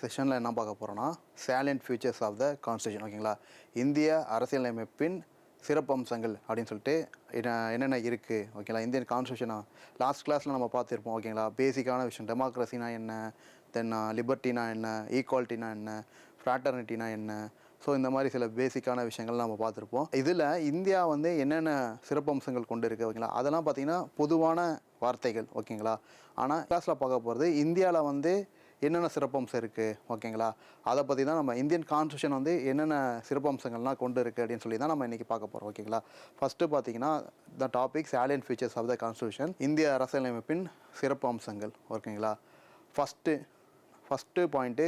செஷனில் என்ன பார்க்க போகிறோன்னா salient features of the constitution ஓகேங்களா இந்திய அரசியலமைப்பின் சிறப்பம்சங்கள் அப்படின்னு சொல்லிட்டு என்ன- என்னென்ன இருக்குது ஓகேங்களா இந்தியன் கான்ஸ்டியூஷனா லாஸ்ட் கிளாஸில் நம்ம பார்த்துருப்போம் ஓகேங்களா பேசிக்கான விஷயம் டெமோக்ரஸினா என்ன? தென் லிபர்ட்டினா என்ன? ஈக்குவாலிட்டினா என்ன? ஃப்ராட்டர்னிட்டினா என்ன? ஸோ இந்த மாதிரி சில பேசிக்கான விஷயங்கள் நம்ம பார்த்துருப்போம். இதில் இந்தியா வந்து என்னென்ன சிறப்பம்சங்கள் கொண்டு இருக்குது ஓகேங்களா அதெல்லாம் பார்த்தீங்கன்னா பொதுவான வார்த்தைகள் ஓகேங்களா ஆனால் கிளாஸில் பார்க்க போகிறது இந்தியாவில் வந்து என்னென்ன சிறப்பம்சம் இருக்குது ஓகேங்களா? அதை பற்றி தான் நம்ம இந்தியன் கான்ஸ்டியூஷன் வந்து என்னென்ன சிறப்பம்சங்கள்லாம் கொண்டு இருக்குது அப்படின்னு சொல்லி தான் நம்ம இன்றைக்கி பார்க்க போகிறோம் ஓகேங்களா? ஃபஸ்ட்டு பார்த்தீங்கன்னா the topic salient features of the constitution இந்திய அரசியலமைப்பின் சிறப்பு அம்சங்கள் ஓகேங்களா? ஃபஸ்ட்டு ஃபஸ்ட்டு பாயிண்ட்டு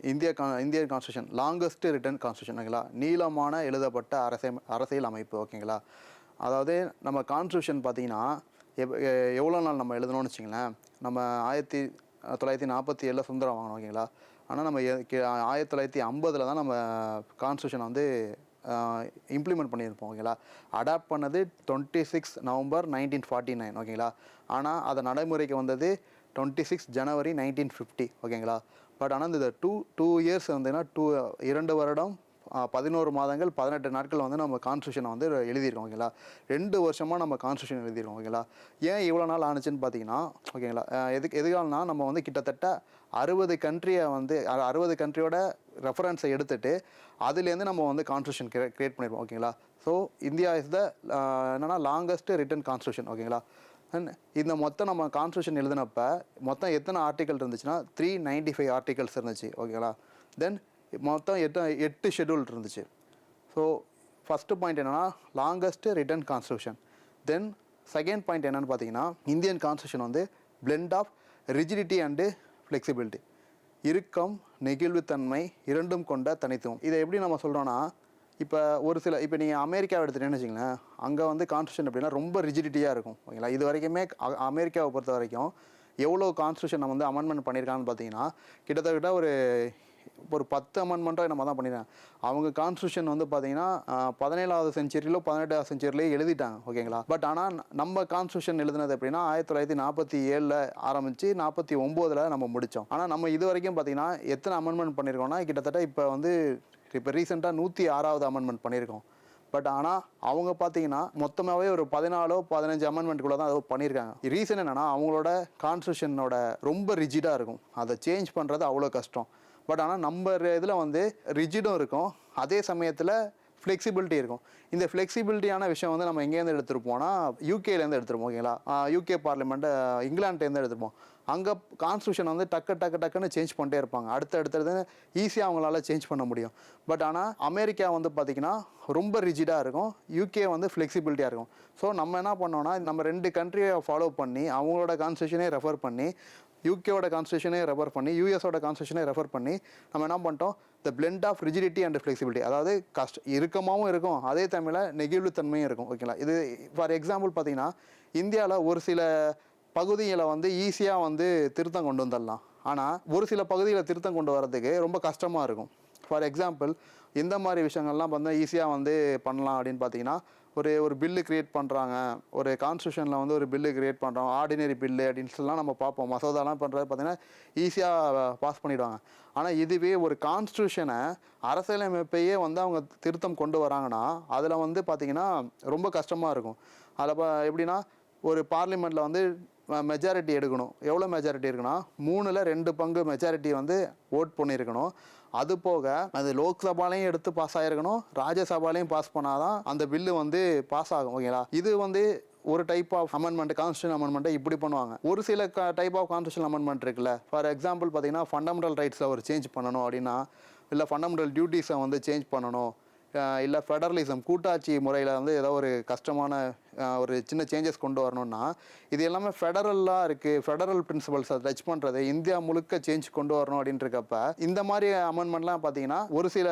இந்திய கா Indian constitution longest written constitution ஓகேங்களா? நீளமான எழுதப்பட்ட அரசியல் அரசியல் அமைப்பு ஓகேங்களா? அதாவது நம்ம கான்ஸ்டியூஷன் பார்த்தீங்கன்னா எவ்- எவ்வளோ நாள் நம்ம எழுதணும்னு வச்சிங்களேன் நம்ம ஆயிரத்தி தொள்ளாயிரத்தி நாற்பத்தி ஏழில் சுதந்திரம் வாங்கணும் ஓகேங்களா? ஆனால் நம்ம ஆயிரத்தி தொள்ளாயிரத்தி ஐம்பதில் தான் நம்ம கான்ஸ்டியூஷனை வந்து இம்ப்ளிமெண்ட் பண்ணியிருப்போம் ஓகேங்களா? அடாப்ட் பண்ணது twenty six November nineteen forty nine ஓகேங்களா? ஆனால் அதை நடைமுறைக்கு வந்தது twenty six January nineteen fifty ஓகேங்களா? பட் ஆனால் இந்த டூ டூ இயர்ஸ் வந்தீங்கன்னா டூ இரண்டு வருடம் பதினோரு மாதங்கள் பதினெட்டு நாட்கள் வந்து நம்ம கான்ஸ்டியூஷனை வந்து எழுதியிருக்கோம் ஓகேங்களா ரெண்டு வருஷமாக நம்ம கான்ஸ்டியூஷன் எழுதியிருக்கோம் ஓகேங்களா ஏன் இவ்வளோ நாள் ஆணுச்சுன்னு பார்த்தீங்கன்னா ஓகேங்களா எதுக்கு எதுக்காகனா நம்ம வந்து கிட்டத்தட்ட அறுபது கண்ட்ரியை வந்து அறுபது கண்ட்ரியோட ரெஃபரன்ஸை எடுத்துட்டு அதுலேருந்து நம்ம வந்து கான்ஸ்டியூஷன் கிரியேட் பண்ணியிருப்போம் ஓகேங்களா ஸோ இந்தியா இஸ் த என்னென்னா லாங்கஸ்ட் ரிட்டன் கான்ஸ்டியூஷன் ஓகேங்களா And இந்த மொத்தம் நம்ம கான்ஸ்டியூஷன் எழுதினப்ப மொத்தம் எத்தனை ஆர்டிகல் இருந்துச்சுன்னா த்ரீ நைன்டி ஃபைவ் ஆர்டிகல்ஸ் இருந்துச்சு ஓகேங்களா தென் மொத்தம் எட்டு எட்டு ஷெடியூல் இருந்துச்சு. ஸோ ஃபஸ்ட்டு பாயிண்ட் என்னென்னா longest written constitution then second point என்னன்னு பார்த்தீங்கன்னா இந்தியன் கான்ஸ்டியூஷன் வந்து blend of rigidity and flexibility இறுக்கம் நெகிழ்வுத்தன்மை இரண்டும் கொண்ட தனித்துவம். இதை எப்படி நம்ம சொல்கிறோன்னா இப்போ ஒரு சில இப்போ நீங்கள் அமெரிக்காவை எடுத்துட்டேன்னு வச்சிங்களேன் அங்கே வந்து கான்ஸ்டியூஷன் எப்படின்னா ரொம்ப ரிஜிடிட்டியாக இருக்கும் ஓகேங்களா? இது வரைக்குமே அ- அமெரிக்காவை பொறுத்த வரைக்கும் எவ்வளோ கான்ஸ்டியூஷன் நம்ம வந்து அமெண்ட்மெண்ட் பண்ணியிருக்காங்கன்னு பார்த்தீங்கன்னா கிட்டத்தட்ட ஒரு ஒரு பத்து அமெண்ட்மெண்ட்டாக நம்ம தான் பண்ணிடுறாங்க அவங்க கான்ஸ்டியூஷன் வந்து பார்த்தீங்கன்னா பதினேழாவது செஞ்சுரியிலோ பதினெட்டாவது செஞ்சுரியிலே எழுதிட்டாங்க ஓகேங்களா? பட் ஆனால் நம்ம கான்ஸ்டியூஷன் எழுதுனது எப்படின்னா ஆயிரத்தி தொள்ளாயிரத்தி நாற்பத்தி ஏழில் ஆரம்பித்து நாற்பத்தி ஒம்போதில் நம்ம முடித்தோம் ஆனால் நம்ம இது வரைக்கும் பார்த்தீங்கன்னா எத்தனை அமெண்ட்மெண்ட் பண்ணியிருக்கோம்னா கிட்டத்தட்ட இப்போ வந்து இப்போ ரீசெண்டாக நூற்றி ஆறாவது அமெண்ட்மெண்ட் பண்ணியிருக்கோம் பட் ஆனால் அவங்க பார்த்தீங்கன்னா மொத்தமாகவே ஒரு பதினாலோ பதினஞ்சு அமெண்ட்மெண்ட்டுக்குள்ள தான் அதை பண்ணியிருக்காங்க ரீசன் என்னென்னா அவங்களோட கான்ஸ்டியூஷனோட ரொம்ப ரிஜிடாக இருக்கும். அதை சேஞ்ச் பண்ணுறது அவ்வளோ கஷ்டம். பட் ஆனால் நம்ம இதில் வந்து ரிஜிடும் இருக்கும். அதே சமயத்தில் ஃப்ளெக்சிபிலிட்டி இருக்கும். இந்த ஃப்ளெக்சிபிலிட்டியான விஷயம் வந்து நம்ம எங்கேருந்து எடுத்துருப்போம்னா யூகேலேருந்து எடுத்துருப்போம் ஓகேங்களா யூகே பார்லிமெண்ட்டு இங்கிலாந்துலேருந்து எடுத்துருப்போம். அங்கே கான்ஸ்டியூஷன் வந்து டக்கு டக்கு டக்குன்னு சேஞ்ச் பண்ணிட்டே இருப்பாங்க. அடுத்த அடுத்தது ஈஸியாக அவங்களால சேஞ்ச் பண்ண முடியும். பட் ஆனால் அமெரிக்கா வந்து பார்த்திங்கன்னா ரொம்ப ரிஜிடாக இருக்கும். யூகே வந்து ஃப்ளெக்சிபிலிட்டியாக இருக்கும். ஸோ நம்ம என்ன பண்ணோம்னா நம்ம ரெண்டு கண்ட்ரியை ஃபாலோ பண்ணி அவங்களோட கான்ஸ்டியூஷனே ரெஃபர் பண்ணி யூகேவோட கான்ஸ்டியூஷனே ரெஃபர் பண்ணி யூஎஸோட கான்ஸ்டியூஷனே ரெஃபர் பண்ணி நம்ம என்ன பண்ணிட்டோம்? The blend of rigidity and flexibility அதாவது கஷ்ட இறுக்கமாகவும் இருக்கும். அதே தமிழில் நெகிழ்வுத்தன்மையும் இருக்கும். ஓகேங்களா இது ஃபார் எக்ஸாம்பிள் பார்த்தீங்கன்னா இந்தியாவில் ஒரு சில பகுதிகளை வந்து ஈஸியாக வந்து திருத்தம் கொண்டு வந்துடலாம். ஆனால் ஒரு சில பகுதியில் திருத்தம் கொண்டு வரதுக்கு ரொம்ப கஷ்டமாக இருக்கும். ஃபார் எக்ஸாம்பிள் எந்த மாதிரி விஷயங்கள்லாம் பார்த்தா ஈஸியாக வந்து பண்ணலாம் அப்படின்னு பார்த்தீங்கன்னா ஒரு ஒரு பில்லு கிரியேட் பண்ணுறாங்க ஒரு கான்ஸ்டியூஷனில் வந்து ஒரு பில்லு கிரியேட் பண்ணுறோம் ஆர்டினரி பில்லு அப்படின்னு சொல்லலாம் நம்ம பார்ப்போம். மசோதாலாம் பண்ணுறது பார்த்தீங்கன்னா ஈஸியாக பாஸ் பண்ணிவிடுவாங்க ஆனால் இதுவே ஒரு கான்ஸ்டியூஷனை அரசியலமைப்பையே வந்து அவங்க திருத்தம் கொண்டு வராங்கன்னா அதில் வந்து பார்த்திங்கன்னா ரொம்ப கஷ்டமாக இருக்கும். அதில் ப- எப்படின்னா ஒரு பார்லிமெண்ட்டில் வந்து மெஜாரிட்டி எடுக்கணும். எவ்வளோ மெஜாரிட்டி இருக்குன்னா மூணில் ரெண்டு பங்கு மெஜாரிட்டி வந்து ஓட் பண்ணியிருக்கணும். அது போக அது லோக்சபாலையும் எடுத்து பாஸ் ஆகிருக்கணும் ராஜ்யசபாலையும் பாஸ் பண்ணாதான் அந்த பில்லு வந்து பாஸ் ஆகும் ஓகேங்களா இது வந்து ஒரு டைப் ஆஃப் அமெண்ட்மெண்ட் கான்ஸ்டியூஷன் அமெண்ட்மெண்ட்டை இப்படி பண்ணுவாங்க. ஒரு சில டைப் ஆஃப் கான்ஸ்டியூஷன் அமெண்ட்மெண்ட் இருக்குல்ல. ஃபார் எக்ஸாம்பிள் பார்த்தீங்கன்னா ஃபண்டமெண்டல் ரைட்ஸில் ஒரு சேஞ்ச் பண்ணணும் அப்படின்னா இல்லை ஃபண்டமெண்டல் டியூட்டிஸை வந்து சேஞ்ச் பண்ணணும். இல்லை ஃபெடரலிசம் கூட்டாட்சி முறையில் வந்து ஏதோ ஒரு கஷ்டமான ஒரு சின்ன சேஞ்சஸ் கொண்டு வரணும்னா இது எல்லாமே ஃபெடரலாக இருக்குது ஃபெடரல் பிரின்சிபல்ஸை டச் பண்ணுறது இந்தியா முழுக்க சேஞ்ச் கொண்டு வரணும் அப்படின்றக்கப்ப இந்த மாதிரி அமெண்ட்மெண்ட்லாம் பார்த்தீங்கன்னா ஒரு சில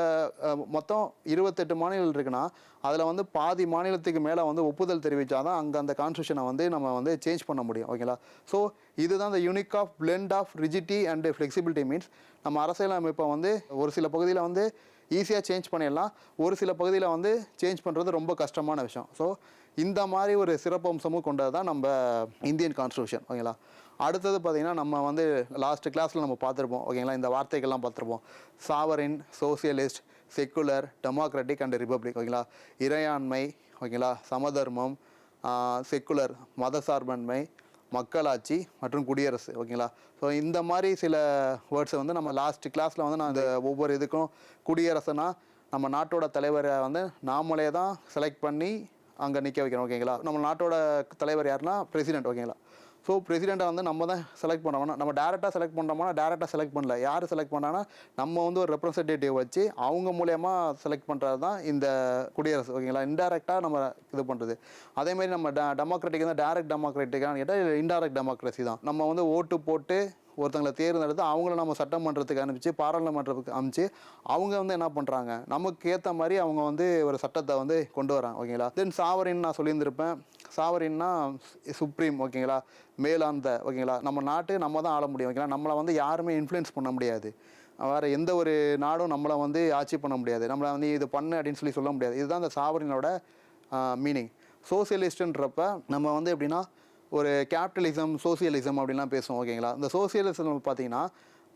மொத்தம் இருபத்தெட்டு மாநிலம் இருக்குன்னா அதில் வந்து பாதி மாநிலத்துக்கு மேலே வந்து ஒப்புதல் தெரிவித்தாதான் அங்கே அந்த கான்ஸ்டியூஷனை வந்து நம்ம வந்து சேஞ்ச் பண்ண முடியும் ஓகேங்களா ஸோ இதுதான் இந்த unique of blend of rigidity and flexibility means நம்ம அரசியலமைப்பை வந்து ஒரு சில பகுதியில் வந்து ஈஸியாக சேஞ்ச் பண்ணிடலாம். ஒரு சில பகுதியில் வந்து சேஞ்ச் பண்ணுறது ரொம்ப கஷ்டமான விஷயம். ஸோ இந்த மாதிரி ஒரு சிறப்பம்சமும் கொண்டது தான் நம்ம இந்தியன் கான்ஸ்டியூஷன் ஓகேங்களா அடுத்தது பார்த்திங்கன்னா நம்ம வந்து லாஸ்ட் கிளாஸில் நம்ம பார்த்துருப்போம் ஓகேங்களா இந்த வார்த்தைகள்லாம் பார்த்துருப்போம். Sovereign socialist secular democratic and republic ஓகேங்களா இறையாண்மை ஓகேங்களா சமதர்மம் செக்குலர் மதசார்பன்மை மக்களாட்சி மற்றும் குடியரசு ஓகேங்களா? ஸோ இந்த மாதிரி சில வேர்ட்ஸை வந்து நம்ம லாஸ்ட் கிளாஸில் வந்து நான் இந்த ஒவ்வொரு இதுக்கும் குடியரசுனா நம்ம நாட்டோட தலைவரை வந்து நாமளே தான் செலக்ட் பண்ணி அங்கே நிற்க வைக்கிறோம் ஓகேங்களா? நம்ம நாட்டோட தலைவர் யாருன்னா பிரசிடென்ட் ஓகேங்களா? ஸோ பிரசிடெண்ட்டை வந்து நம்ம தான் செலக்ட் பண்ணோம்னா நம்ம டேரெக்டாக செலக்ட் பண்ணுறோம்னா டேரெக்டாக செலக்ட் பண்ணல. யார் செலக்ட் பண்ணாங்கன்னா நம்ம வந்து ஒரு ரெப்ரசன்டேட்டிவ் வச்சு அவங்க மூலயமா செலக்ட் பண்ணுறது தான் இந்த குடியரசு ஓகேங்களா இன்டெரக்டாக நம்ம இது பண்ணுறது அதேமாதிரி நம்ம ட டெமோக்ராட்டிக் வந்து டேரக்ட் டெமோக்ராட்டிக்கான்னு கேட்டால் இன்டெரக்ட் டெமோக்ரஸி தான். நம்ம வந்து ஓட்டு போட்டு ஒருத்தங்களை தேர்ந்தெடுத்து அவங்கள நம்ம சட்டமன்றத்துக்கு அனுப்பிச்சு பாராளுமன்றத்துக்கு அனுப்பிச்சு அவங்க வந்து என்ன பண்ணுறாங்க நமக்கு ஏற்ற மாதிரி அவங்க வந்து ஒரு சட்டத்தை வந்து கொண்டு வராங்க ஓகேங்களா? தென் சாவரின் நான் சொல்லியிருந்திருப்பேன். சாவரின்னா சுப்ரீம் ஓகேங்களா? மேலாந்த ஓகேங்களா? நம்ம நாட்டு நம்ம தான் ஆள முடியும் ஓகேங்களா? நம்மளை வந்து யாருமே இன்ஃப்ளூயன்ஸ் பண்ண முடியாது. வேறு எந்த ஒரு நாடும் நம்மளை வந்து ஆட்சி பண்ண முடியாது. நம்மளை வந்து இது பண்ணு அப்படின்னு சொல்லி சொல்ல முடியாது. இதுதான் அந்த சாவரினோட மீனிங் சோசியலிஸ்ட்டுன்றப்ப நம்ம வந்து எப்படின்னா ஒரு கேபிட்டலிசம் சோசியலிசம் அப்படின்லாம் பேசுவோம் ஓகேங்களா இந்த சோசியலிசம் பார்த்தீங்கன்னா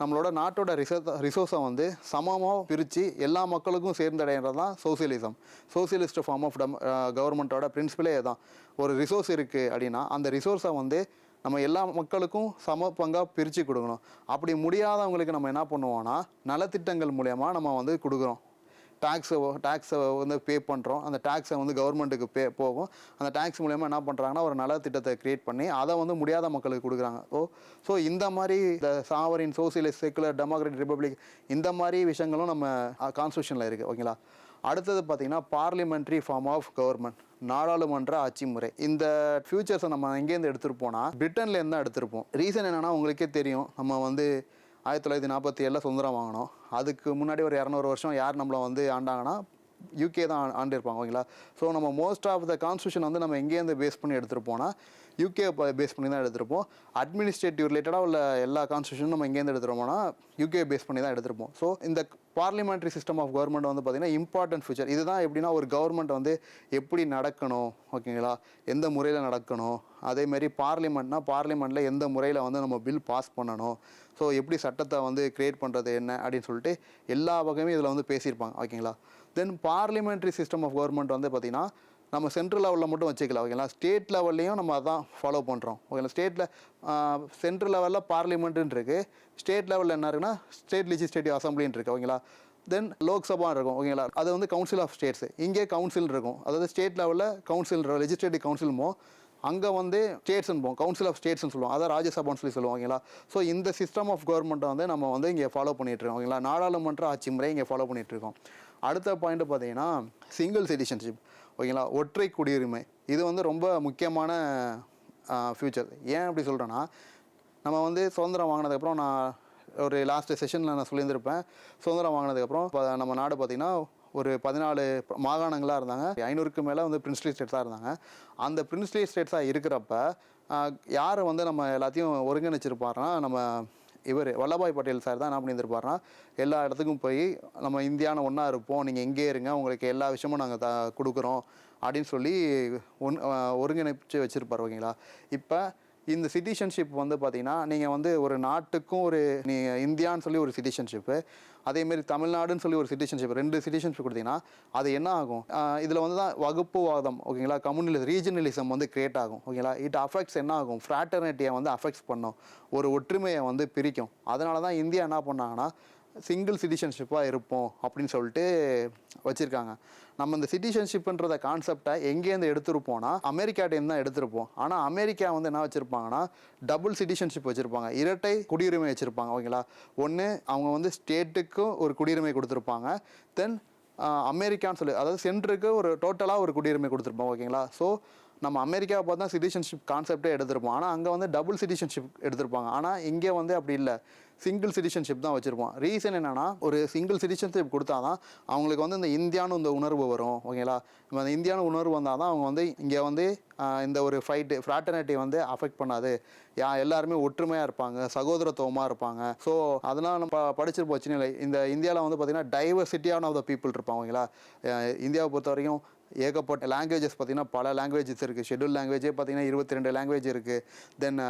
நம்மளோட நாட்டோட ரிசோர்ஸ் ரிசோர்ஸை வந்து சமமாக பிரித்து எல்லா மக்களுக்கும் சேர்ந்தடைகிறது தான் சோசியலிசம் சோசியலிஸ்ட் ஃபார்ம் ஆஃப் டம் கவர்மெண்ட்டோட பிரின்சிபலே தான் ஒரு ரிசோர்ஸ் இருக்குது அப்படின்னா அந்த ரிசோர்ஸை வந்து நம்ம எல்லா மக்களுக்கும் சம பங்காக பிரித்து கொடுக்கணும். அப்படி முடியாதவங்களுக்கு நம்ம என்ன பண்ணுவோம்னா நலத்திட்டங்கள் மூலயமா நம்ம வந்து கொடுக்குறோம். டேக்ஸை டேக்ஸை வந்து பே பண்ணுறோம் அந்த டேக்ஸை வந்து கவர்மெண்ட்டுக்கு பே போகும். அந்த டேக்ஸ் மூலயமா என்ன பண்ணுறாங்கன்னா ஒரு நல திட்டத்தை க்ரியேட் பண்ணி அதை வந்து முடியாத மக்களுக்கு கொடுக்குறாங்க. ஸோ ஸோ இந்த மாதிரி இந்த sovereign socialist secular democratic republic இந்த மாதிரி விஷயங்களும் நம்ம கான்ஸ்டியூஷனில் இருக்குது ஓகேங்களா? அடுத்தது பார்த்தீங்கன்னா பார்லிமெண்ட்ரி ஃபார்ம் ஆஃப் கவர்மெண்ட் நாடாளுமன்ற ஆட்சி முறை. இந்த ஃபியூச்சர்ஸை நம்ம எங்கேருந்து எடுத்துகிட்டு போனால் பிரிட்டன்லேருந்து தான் எடுத்திருப்போம் ரீசன் என்னென்னா உங்களுக்கே தெரியும். நம்ம வந்து ஆயிரத்தி தொள்ளாயிரத்தி நாற்பத்தி ஏழில் சுதந்திரம் வாங்கினோம். அதுக்கு முன்னாடி ஒரு இரநூறு வருஷம் யார் நம்மளை வந்து ஆண்டாங்கன்னா யூகே தான் ஆ- ஆண்டிருப்பாங்க ஓகேங்களா? ஸோ நம்ம மோஸ்ட் ஆஃப் த கான்ஸ்டியூஷன் வந்து நம்ம எங்கேருந்து பேஸ் பண்ணி எடுத்துகிட்டு போனால் யூகே பேஸ் பண்ணி தான் எடுத்திருப்போம். அட்மினிஸ்ட்ரேட்டிவ் ரிலேட்டடாக உள்ள எல்லா கான்ஸ்டியூஷனும் நம்ம எங்கேருந்து எடுத்துருவோம்னா யூகே பேஸ் பண்ணி தான் எடுத்திருப்போம். ஸோ இந்த பார்லிமெண்ட்ரி சிஸ்டம் ஆஃப் கவர்மெண்ட் வந்து பார்த்திங்கன்னா இம்பார்ட்டன்ட் ஃபியூச்சர் இதுதான் எப்படின்னா ஒரு கவர்மெண்ட் வந்து எப்படி நடக்கணும் ஓகேங்களா? எந்த முறையில் நடக்கணும்? அதேமாரி பார்லிமெண்ட்னா பார்லிமெண்ட்டில் எந்த முறையில் வந்து நம்ம பில் பாஸ் பண்ணணும்? ஸோ எப்படி சட்டத்தை வந்து கிரியேட் பண்ணுறது என்ன அப்படின்னு சொல்லிட்டு எல்லா வகையுமே இதில் வந்து பேசியிருப்பாங்க ஓகேங்களா? Then parliamentary system of government வந்து பார்த்திங்கன்னா நம்ம சென்ட்ரல் லெவலில் மட்டும் வச்சுக்கலாம் ஓகேங்களா? ஸ்டேட் லெவல்லையும் நம்ம அதான் ஃபாலோ பண்ணுறோம் ஓகேங்களா? ஸ்டேட்டில் சென்ட்ரல் லெவலில் பார்லிமெண்ட்டுன்னு இருக்குது ஸ்டேட் லெவலில் என்ன இருக்குன்னா ஸ்டேட் லெஜிஸ்லேட்டிவ் அசம்பிளின்னு இருக்குது ஓகேங்களா? தென் லோக்சபா இருக்கும். ஓகேங்களா? அது வந்து கவுன்சில் ஆஃப் ஸ்டேட்ஸ் இங்கே கவுன்சில் இருக்கும். அதாவது ஸ்டேட் லெவலில் கவுன்சில் லெஜிஸ்லேட்டிவ் கவுன்சிலுமோ அங்கே வந்து ஸ்டேட்ஸ்னு போவோம் கவுன்சில் ஆஃப் ஸ்டேட்ஸ்னு சொல்லுவோம் அதான் ராஜ்யசபான்னு சொல்லி சொல்லுவோம் ஓகேங்களா? ஸோ இந்த சிஸ்டம் ஆஃப் கவர்மெண்ட்டை வந்து நம்ம வந்து இங்கே ஃபாலோ பண்ணிகிட்ருக்கோம் இருக்கோம். ஓகேங்களா? நாடாளுமன்ற ஆட்சி முறை இங்கே ஃபாலோ பண்ணிகிட்ருக்கோம் அடுத்த பாயிண்ட் பார்த்தீங்கன்னா சிங்கிள் சிட்டிசன்ஷிப் ஓகேங்களா? ஒற்றை குடியுரிமை. இது வந்து ரொம்ப முக்கியமான ஃப்யூச்சர் ஏன் அப்படி சொல்கிறேன்னா நம்ம வந்து சுதந்திரம் வாங்கினதுக்கப்புறம் நான் ஒரு லாஸ்ட் செஷனில் நான் சொல்லியிருந்திருப்பேன். சுதந்திரம் வாங்கினதுக்கப்புறம் இப்போ நம்ம நாடு பார்த்திங்கன்னா ஒரு பதினாலு மாகாணங்களாக இருந்தாங்க. ஐநூறுக்கு மேலே வந்து பிரின்ஸ்லி ஸ்டேட்ஸாக இருந்தாங்க. அந்த பிரின்ஸ்லி ஸ்டேட்ஸாக இருக்கிறப்ப யார் வந்து நம்ம எல்லாத்தையும் ஒருங்கிணைச்சிருப்பாருன்னா நம்ம இவர் வல்லபாய் பட்டேல் சார் தான் என்ன பண்ணியிருந்திருப்பாருன்னா எல்லா இடத்துக்கும் போய் நம்ம இந்தியான ஒன்றா இருப்போம் நீங்கள் எங்கே இருங்க உங்களுக்கு எல்லா விஷயமும் நாங்கள் த கொடுக்குறோம் அப்படின்னு சொல்லி ஒன் ஒருங்கிணைச்சு வச்சுருப்பார் ஓகேங்களா? இப்போ இந்த சிட்டிசன்ஷிப் வந்து பார்த்தீங்கன்னா நீங்கள் வந்து ஒரு நாட்டுக்கும் ஒரு நீங்கள் இந்தியான்னு சொல்லி ஒரு சிட்டிசன்ஷிப்பு அதேமாரி தமிழ்நாடுன்னு சொல்லி ஒரு சிட்டிசன்ஷிப் ரெண்டு சிட்டிசன்ஷிப் கொடுத்தீங்கன்னா அது என்ன ஆகும்? இதில் வந்து தான் வகுப்புவாதம் ஓகேங்களா? கம்யூனலிசம் ரீஜனலிசம் வந்து கிரியேட் ஆகும் ஓகேங்களா? இட் அஃபெக்ட்ஸ் என்ன ஆகும்? ஃப்ராட்டர்னிட்டியை வந்து அஃபெக்ட்ஸ் பண்ணும் ஒரு ஒற்றுமையை வந்து பிரிக்கும். அதனால தான் இந்தியா என்ன பண்ணாங்கன்னா சிங்கிள் சிட்டிசன்ஷிப்பாக இருப்போம் அப்படின்னு சொல்லிட்டு வச்சுருக்காங்க. நம்ம இந்த சிட்டிசன்ஷிப்ன்றத கான்செப்டை எங்கேருந்து எடுத்திருப்போம்னா அமெரிக்காட்டேருந்து தான் எடுத்திருப்போம். ஆனால் அமெரிக்கா வந்து என்ன வச்சுருப்பாங்கன்னா டபுள் சிட்டிசன்ஷிப் வச்சுருப்பாங்க. இரட்டை குடியுரிமை வச்சுருப்பாங்க ஓகேங்களா ஒன்று அவங்க வந்து ஸ்டேட்டுக்கும் ஒரு குடியுரிமை கொடுத்துருப்பாங்க. தென் அமெரிக்கான்னு சொல்லி அதாவது சென்டருக்கு ஒரு டோட்டலாக ஒரு குடியுரிமை கொடுத்துருப்போம் ஓகேங்களா ஸோ நம்ம அமெரிக்காவை பார்த்தா சிட்டிசன்ஷிப் கான்செப்டே எடுத்திருப்போம். ஆனால் அங்கே வந்து டபுள் சிட்டிசன்ஷிப் எடுத்திருப்பாங்க. ஆனால் இங்கே வந்து அப்படி இல்லை. சிங்கிள் சிட்டிசன்ஷிப் தான் வச்சுருப்போம். ரீசன் என்னென்னா ஒரு சிங்கிள் சிட்டிசன்ஷிப் கொடுத்தா தான் அவங்களுக்கு வந்து இந்த இந்தியான்னு இந்த உணர்வு வரும். ஓகேங்களா இப்போ அந்த இந்தியான உணர்வு வந்தால் தான் அவங்க வந்து இங்கே வந்து இந்த ஒரு ஃபைட்டு ஃப்ராட்டர்னிட்டி வந்து அஃபெக்ட் பண்ணாது. யா எல்லாருமே ஒற்றுமையாக இருப்பாங்க சகோதரத்துவமாக இருப்பாங்க. ஸோ அதெல்லாம் நம்ம படிச்சிருப்போம் சின்ன இல்லை இந்த இந்தியாவில் வந்து பார்த்திங்கன்னா டைவர்சிட்டியான ஆஃப் த பீப்புள் இருப்பாங்க. ஓகேங்களா இந்தியாவை பொறுத்த வரைக்கும் ஏகப்பட்ட லாங்குவேஜஸ் பார்த்தீங்கன்னா பல லாங்குவேஜஸ் இருக்குது ஷெட்யூல் லாங்குவேஜே பார்த்தீங்கன்னா இருபத்தி ரெண்டு லாங்குவேஜ் இருக்குது தென்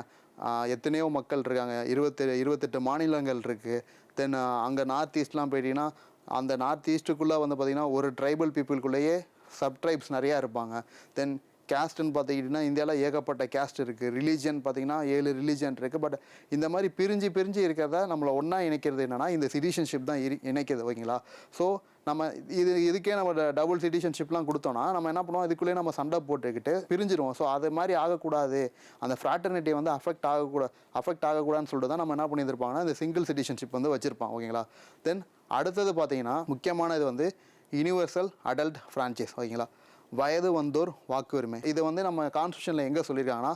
எத்தனையோ மக்கள் இருக்காங்க. இருபத்தெட்டு இருபத்தெட்டு மாநிலங்கள் இருக்குது தென் அங்கே நார்த் ஈஸ்ட்லாம் போயிட்டீங்கன்னா அந்த நார்த் ஈஸ்ட்டுக்குள்ளே வந்து பார்த்திங்கன்னா ஒரு ட்ரைபல் பீப்புளுக்குள்ளேயே சப்ட்ரைப்ஸ் நிறையா இருப்பாங்க. தென் கேஸ்ட்டுன்னு பார்த்துக்கிட்டிங்கன்னா இந்தியாவில் ஏகப்பட்ட கேஸ்ட் இருக்குது ரிலீஜியன் பார்த்தீங்கன்னா ஏழு ரிலீஜன் இருக்குது பட் இந்த மாதிரி பிரிஞ்சு பிரிஞ்சு இருக்கிறத நம்மளை ஒன்றா இணைக்கிறது என்னென்னா இந்த சிட்டிசன்ஷிப் தான் இரு இணைக்கிறது ஓகேங்களா ஸோ நம்ம இது இதுக்கே நம்ம டபுள் சிட்டிசன்ஷிப்லாம் கொடுத்தோம்னா நம்ம என்ன பண்ணுவோம்? இதுக்குள்ளேயே நம்ம சண்டை போட்டுக்கிட்டு பிரிஞ்சிருவோம். ஸோ அது மாதிரி ஆகக்கூடாது. அந்த ஃப்ராட்டர்னிட்டி வந்து அஃபெக்ட் ஆகக்கூடாது அஃபெக்ட் ஆகக்கூடாதுன்னு சொல்லிட்டு தான் நம்ம என்ன பண்ணியிருப்பாங்கன்னா இந்த சிங்கிள் சிட்டிசன்ஷிப் வந்து வச்சுருப்பான். ஓகேங்களா? தென் அடுத்தது பார்த்தீங்கன்னா முக்கியமானது வந்து யுனிவர்சல் அடல்ட் ஃப்ரான்ச்சைஸ் ஓகேங்களா? வயது வந்தோர் வாக்குரிமை. இது வந்து நம்ம கான்ஸ்டியூஷனில் எங்கே சொல்லியிருக்காங்கன்னா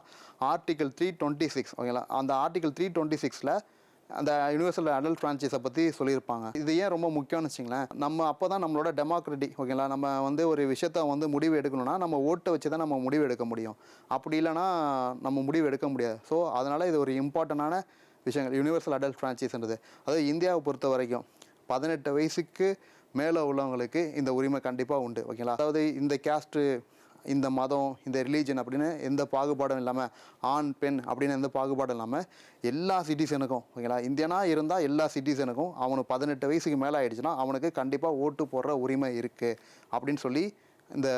ஆர்டிகல் த்ரீ டுவெண்ட்டி சிக்ஸ் ஓகேங்களா? அந்த ஆர்டிகல் த்ரீ டுவெண்ட்டி சிக்ஸில் அந்த யூனிவர்சல் அடல்ட் ஃப்ரான்ச்சைஸை பற்றி சொல்லியிருப்பாங்க. இது ஏன் ரொம்ப முக்கியம்னு வச்சிங்களேன் நம்ம அப்போ தான் நம்மளோட டெமோக்ரட்டிக் ஓகேங்களா நம்ம வந்து ஒரு விஷயத்த வந்து முடிவு எடுக்கணும்னா நம்ம ஓட்டை வச்சு தான் நம்ம முடிவு எடுக்க முடியும். அப்படி இல்லைன்னா நம்ம முடிவு எடுக்க முடியாது. ஸோ அதனால் இது ஒரு இம்பார்ட்டண்டான விஷயங்கள் யூனிவர்சல் அடல்ட் ஃப்ரான்ச்சைஸ்ன்றது அதாவது இந்தியாவை பொறுத்த வரைக்கும் பதினெட்டு வயசுக்கு மேலே உள்ளவங்களுக்கு இந்த உரிமை கண்டிப்பாக உண்டு ஓகேங்களா அதாவது இந்த கேஸ்ட்டு இந்த மதம் இந்த ரிலீஜன் அப்படின்னு எந்த பாகுபாடும் இல்லாமல் ஆண் பெண் அப்படின்னு எந்த பாகுபாடும் இல்லாமல் எல்லா சிட்டிசனுக்கும் ஓகேங்களா இந்தியனா இருந்தால் எல்லா சிட்டிசனுக்கும் அவனுக்கு பதினெட்டு வயசுக்கு மேலே ஆயிடுச்சுன்னா அவனுக்கு கண்டிப்பாக ஓட்டு போடுற உரிமை இருக்குது அப்படின்னு சொல்லி இந்த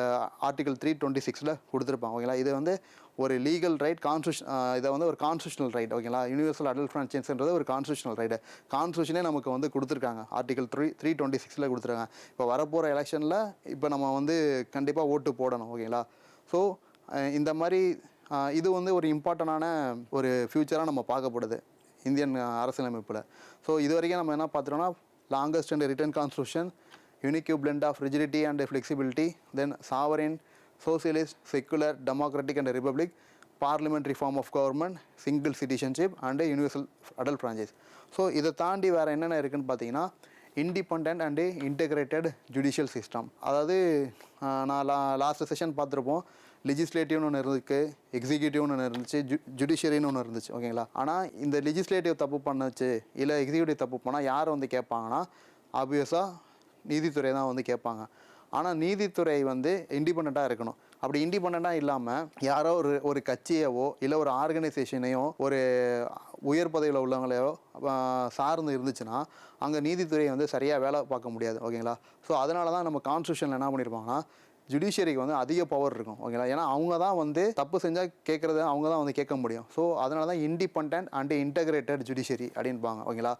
ஆர்டிகல் த்ரீ டுவெண்ட்டி சிக்ஸில் கொடுத்துருப்பாங்க ஓகேங்களா இது வந்து ஒரு லீகல் ரைட் கான்ஸ்டியூஷன் இதை வந்து ஒரு கான்ஸ்டியூஷனல் ரைட் ஓகேங்களா யூனிவர்சல் அடல்ட் ஃப்ரான்ச்சைஸ்ன்றது ஒரு கான்ஸ்டியூஷனல் ரைட் கான்ஸ்டியூஷனே நமக்கு வந்து கொடுத்துருக்காங்க. ஆர்டிகல் த்ரீ த்ரீ டுவெண்ட்டி சிக்ஸில் கொடுத்துருக்காங்க. இப்போ வரப்போகிற எலெக்ஷனில் இப்போ நம்ம வந்து கண்டிப்பாக ஓட்டு போடணும் ஓகேங்களா ஸோ இந்த மாதிரி இது வந்து ஒரு இம்பார்ட்டண்டான ஒரு ஃப்யூச்சராக நம்ம பார்க்கப்படுது இந்தியன் அரசியலமைப்பில். ஸோ இது வரைக்கும் நம்ம என்ன பார்த்துட்டோம்னா longest and written constitution unique blend of rigidity and flexibility then sovereign socialist, secular, democratic and republic, parliamentary form of government single citizenship and universal adult adult so இதை தாண்டி வேறு என்னென்ன இருக்குன்னு பார்த்தீங்கன்னா independent and integrated judicial system அதாவது நான் லா last session பார்த்துருப்போம். லெஜிஸ்லேட்டிவ்னு ஒன்று இருந்துச்சு எக்ஸிக்யூட்டிவ்னு ஒன்று இருந்துச்சு ஜு ஜுடிஷியரின்னு ஒன்று இருந்துச்சு ஓகேங்களா ஆனால் இந்த லெஜிஸ்லேட்டிவ் தப்பு பண்ணுச்சு இல்லை எக்ஸிக்யூட்டிவ் தப்பு பண்ணால் யார் வந்து கேட்பாங்கன்னா ஆப்வியஸாக நீதித்துறை தான் வந்து கேட்பாங்க. ஆனால் நீதித்துறை வந்து இண்டிபெண்ட்டாக இருக்கணும். அப்படி இண்டிபெண்ட்டாக இல்லாமல் யாரோ ஒரு ஒரு கட்சியவோ இல்லை ஒரு ஆர்கனைசேஷனையோ ஒரு உயர் பதவியில் உள்ளவங்களையோ சார்ந்து இருந்துச்சுன்னா அங்கே நீதித்துறையை வந்து சரியாக வேலை பார்க்க முடியாது ஓகேங்களா? ஸோ அதனால தான் நம்ம கான்ஸ்டியூஷனில் என்ன பண்ணியிருப்பாங்கன்னா ஜுடிஷியரிக்கு வந்து அதிக பவர் இருக்கும் ஓகேங்களா? ஏன்னா அவங்க தான் வந்து தப்பு செஞ்சால் கேட்குறத அவங்க தான் வந்து கேட்க முடியும். ஸோ அதனால தான் இண்டிபெண்ட் அண்ட் இன்டகிரேட்டட் ஜுடிஷியரி அப்படின்பாங்க ஓகேங்களா?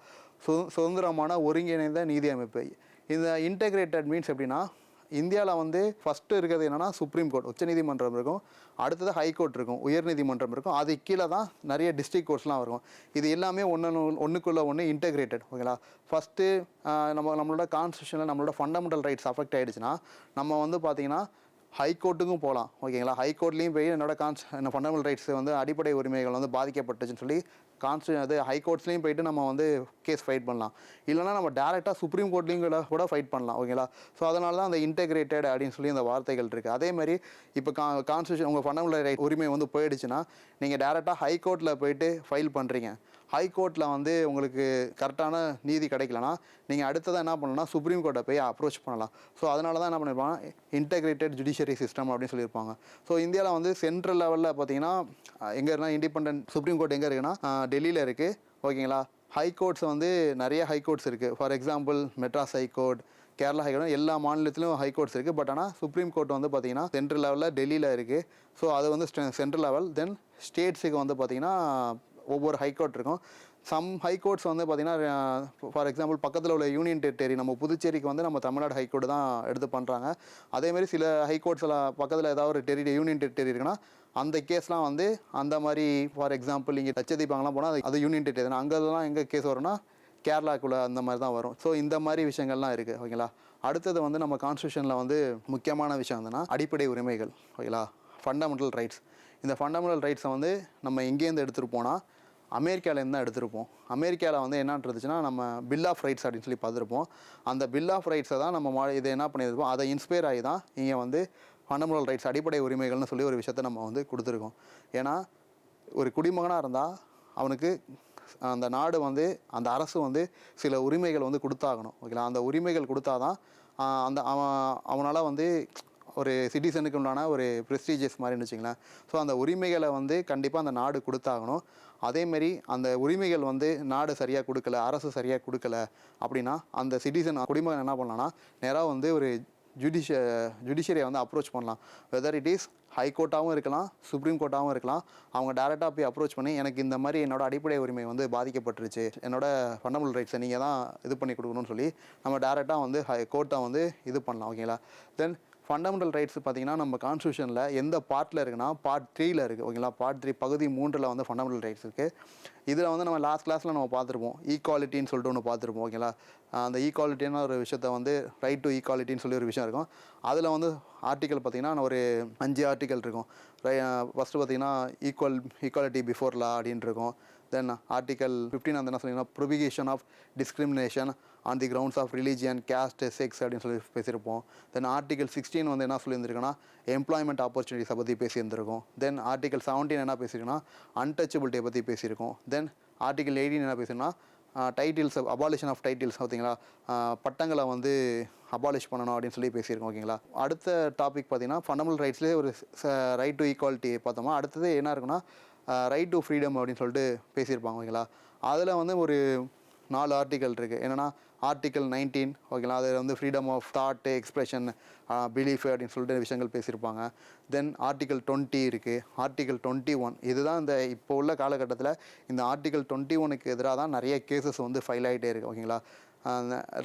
சு சுதந்திரமான ஒருங்கிணைந்த நீதி அமைப்பு. இந்த இன்டகிரேட்டட் மீன்ஸ் எப்படின்னா இந்தியாவில் வந்து ஃபஸ்ட்டு இருக்கிறது என்னென்னா சுப்ரீம் கோர்ட் உச்சநீதிமன்றம் இருக்கும். அடுத்தது ஹைகோர்ட் இருக்கும் உயர்நீதிமன்றம் இருக்கும். அது கீழே தான் நிறைய டிஸ்ட்ரிக்ட் கோர்ட்ஸ்லாம் இருக்கும் இது எல்லாமே ஒன்று ஒன்றுக்குள்ளே ஒன்று இன்டகிரேட்டட் ஓகேங்களா ஃபஸ்ட்டு நம்ம நம்மளோட கான்ஸ்டியூஷனில் நம்மளோட ஃபண்டமெண்டல் ரைட்ஸ் அஃபெக்ட் ஆகிடுச்சுன்னா நம்ம வந்து பார்த்திங்கன்னா ஹைகோர்ட்டுக்கும் போகலாம் ஓகேங்களா ஹைகோர்ட்லேயும் போய் என்னோட கான்ஸ் என்ன ஃபண்டமெண்டல் ரைட்ஸ் வந்து அடிப்படை உரிமைகள் வந்து பாதிக்கப்பட்டுச்சுன்னு சொல்லி கான்ஸ்டி அது ஹைகோர்ட்ஸ்லேயும் போயிட்டு நம்ம வந்து கேஸ் ஃபைட் பண்ணலாம். இல்லைனா நம்ம டேரெக்டாக சுப்ரீம் கோர்ட்லேயும் கூட கூட ஃபைட் பண்ணலாம் ஓகேங்களா ஸோ அதனால தான் அந்த இன்டெகிரேட்டட் அப்படின்னு சொல்லி அந்த வார்த்தைகள் இருக்குது அதே மாதிரி இப்போ கா கான்ஸ்டியூஷன் உங்கள் ஃபண்டமெண்டல் ரைட் உரிமை வந்து போயிடுச்சுன்னா நீங்கள் டேரெக்டாக ஹைகோர்ட்டில் போயிட்டு ஃபைல் பண்ணுறீங்க ஹைகோர்ட்டில் வந்து உங்களுக்கு கரெக்டான நீதி கிடைக்கலனா நீங்கள் அடுத்ததாக என்ன பண்ணலாம்னா சுப்ரீம் கோர்ட்டை போய் அப்ரோச் பண்ணலாம். ஸோ அதனால தான் என்ன பண்ணியிருப்பாங்க இன்டெகிரேட்டட் ஜுடிஷியரி சிஸ்டம் அப்படின்னு சொல்லியிருப்பாங்க. ஸோ இந்தியாவில் வந்து சென்ட்ரல் லெவலில் பார்த்தீங்கன்னா எங்கே இருந்தால் இண்டிபெண்ட் சுப்ரீம் கோர்ட் எங்கே இருக்குன்னா டெல்லியில் இருக்குது ஓகேங்களா? ஹைகோர்ட்ஸ் வந்து நிறைய ஹைகோர்ட்ஸ் இருக்குது for example Madras high court Kerala high court எல்லா மாநிலத்திலும் ஹைகோர்ட்ஸ் இருக்குது பட் ஆனால் சுப்ரீம் கோர்ட் வந்து பார்த்தீங்கன்னா சென்ட்ரல் லெவலில் டெல்லியில் இருக்குது ஸோ அது வந்து சென்ட்ரல் லெவல் தென் ஸ்டேட்ஸுக்கு வந்து பார்த்திங்கன்னா ஒவ்வொரு ஹைகோர்ட் இருக்கும். சம் ஹைகோர்ட்ஸ் வந்து பார்த்திங்கன்னா ஃபார் எக்ஸாம்பிள் பக்கத்தில் உள்ள யூனியன் டெரிட்டரி நம்ம புதுச்சேரிக்கு வந்து நம்ம தமிழ்நாடு ஹைகோர்ட் தான் எடுத்து பண்ணுறாங்க அதேமாரி சில ஹைகோர்ட்ஸில் பக்கத்தில் ஏதாவது ஒரு டெரிட்டரி யூனியன் டெரிட்டரி இருக்குன்னா அந்த கேஸ்லாம் வந்து அந்த மாதிரி ஃபார் எக்ஸாம்பிள் இங்கே லட்சதீபாங்கலாம் போனால் அது- அது யூனியன் டெரிட்டரி தான் அங்கெல்லாம் எங்கே கேஸ் வரும்னா கேரளாக்குள்ளே அந்த மாதிரி தான் வரும். ஸோ இந்த மாதிரி விஷயங்கள்லாம் இருக்குது ஓகேங்களா? அடுத்தது வந்து நம்ம கான்ஸ்டியூஷனில் வந்து முக்கியமான விஷயம் என்னன்னா அடிப்படை உரிமைகள் ஓகேங்களா? ஃபண்டமெண்டல் ரைட்ஸ் இந்த ஃபண்டமெண்டல் ரைட்ஸை வந்து நம்ம எங்கேருந்து எடுத்துகிட்டு போனால் அமெரிக்காவிலேருந்து தான் எடுத்திருப்போம்? அமெரிக்காவில் வந்து என்னன்றதுச்சுன்னா இருந்துச்சுன்னா நம்ம பில் ஆஃப் ரைட்ஸ் அப்படின்னு சொல்லி பார்த்துருப்போம். அந்த பில் ஆஃப் ரைட்ஸை தான் நம்ம மா இதை என்ன பண்ணியிருப்போம்? அதை இன்ஸ்பயர் ஆகி தான் இங்கே வந்து ஃபண்டமெண்டல் ரைட்ஸ் அடிப்படை உரிமைகள்னு சொல்லி ஒரு விஷயத்தை நம்ம வந்து கொடுத்துருக்கோம். ஏன்னா ஒரு குடிமகனாக இருந்தால் அவனுக்கு அந்த நாடு வந்து அந்த அரசு வந்து சில உரிமைகள் வந்து கொடுத்தாகணும். ஓகேங்களா? அந்த உரிமைகள் கொடுத்தாதான் அந்த அவன் அவனால் வந்து ஒரு சிட்டிசனுக்கு உண்டான ஒரு ப்ரெஸ்டீஜியஸ் மாதிரின்னு வச்சிங்களேன் ஸோ அந்த உரிமைகளை வந்து கண்டிப்பாக அந்த நாடு கொடுத்தாகணும். அதேமாரி அந்த உரிமைகள் வந்து நாடு சரியாக கொடுக்கல அரசு சரியாக கொடுக்கல அப்படின்னா அந்த சிட்டிசன் குடிமகன் என்ன பண்ணலாம்னா நேராக வந்து ஒரு ஜுடிஷ ஜுடிஷியரியை வந்து அப்ரோச் பண்ணலாம். வெதர் இட் இஸ் ஹை கோர்ட்டாகவும் இருக்கலாம் சுப்ரீம் கோர்ட்டாகவும் இருக்கலாம் அவங்க டேரெக்டாக போய் அப்ரோச் பண்ணி எனக்கு இந்த மாதிரி என்னோட அடிப்படை உரிமை வந்து பாதிக்கப்பட்டுருச்சு என்னோட ஃபண்டமெண்டல் ரைட்ஸை நீங்கள் தான் இது பண்ணி கொடுக்கணும்னு சொல்லி நம்ம டேரெக்டாக வந்து ஹை கோர்ட்டை வந்து இது பண்ணலாம் ஓகேங்களா தென் ஃபண்டமெண்டல் ரைட்ஸ் பார்த்தீங்கன்னா நம்ம கான்ஸ்டியூஷனில் எந்த பார்ட்டில் இருக்குன்னா பார்ட் த்ரீயில் இருக்குது ஓகேங்களா பார்ட் த்ரீ பகுதி மூன்றில் வந்து ஃபண்டமெண்டல் ரைட்ஸ் இருக்குது இதில் வந்து நம்ம லாஸ்ட் கிளாஸில் நம்ம பார்த்துருப்போம். ஈக்குவாலிட்டின்னு சொல்லிட்டு ஒன்று பார்த்துருப்போம் ஓகேங்களா அந்த ஈக்குவாலிட்டியான ஒரு விஷயத்த வந்து ரைட் டு ஈக்குவாலிட்டின்னு சொல்லி ஒரு விஷயம் இருக்கும். அதில் வந்து ஆர்டிக்கல் பார்த்தீங்கன்னா ஒரு அஞ்சு ஆர்டிக்கல் இருக்கும். ஃபஸ்ட்டு பார்த்தீங்கன்னா ஈக்குவல் ஈக்குவாலிட்டி பிஃபோர் லா அப்படின்ட்டு இருக்கும். தென் ஆர்டிக்கல் ஃபிஃப்டீன் வந்து என்ன சொன்னீங்கன்னா prohibition of discrimination on the grounds of religion caste sex அப்படின்னு சொல்லி பேசியிருப்போம். தென் ஆர்டிகல் சிக்ஸ்டீன் வந்து என்ன சொல்லியிருந்திருக்குன்னா எம்ப்ளாய்மெண்ட் ஆப்பர்ச்சுனிட்டிஸை பற்றி பேசியிருந்திருக்கோம். தென் ஆர்டிகல் செவன்டீன் என்ன பேசியிருக்குன்னா அன்டச்சபிலிட்டியை பற்றி பேசியிருக்கோம். தென் ஆர்டிகல் எயிட்டீன் என்ன பேசியிருக்குன்னா டைட்டில்ஸ் அபாலிஷன் ஆஃப் டைட்டில்ஸ் பார்த்தீங்களா? பட்டங்களை வந்து அபாலிஷ் பண்ணணும் அப்படின்னு சொல்லி பேசியிருக்கோம் ஓகேங்களா? அடுத்த டாபிக் பார்த்தீங்கன்னா ஃபண்டமெண்டல் ரைட்ஸ்லேயே ஒரு ரைட் டு ஈக்குவாலிட்டி பார்த்தோம்னா அடுத்தது என்ன இருக்குன்னா ரைட் டு ஃப்ரீடம் அப்படின்னு சொல்லிட்டு பேசியிருப்பாங்க ஓகேங்களா? அதில் வந்து ஒரு நாலு ஆர்டிக்கல் இருக்குது என்னென்னா ஆர்டிக்கல் நைன்டீன் ஓகேங்களா அதில் வந்து freedom of thought expression belief அப்படின்னு சொல்லிட்டு விஷயங்கள் பேசியிருப்பாங்க. தென் ஆர்டிக்கல் டுவெண்ட்டி இருக்குது ஆர்டிக்கல் டுவெண்ட்டி ஒன் இதுதான் இந்த இப்போ உள்ள காலகட்டத்தில் இந்த ஆர்டிக்கல் டுவெண்ட்டி ஒனுக்கு எதிராக தான் நிறைய கேசஸ் வந்து ஃபைல் ஆகிட்டே இருக்குது ஓகேங்களா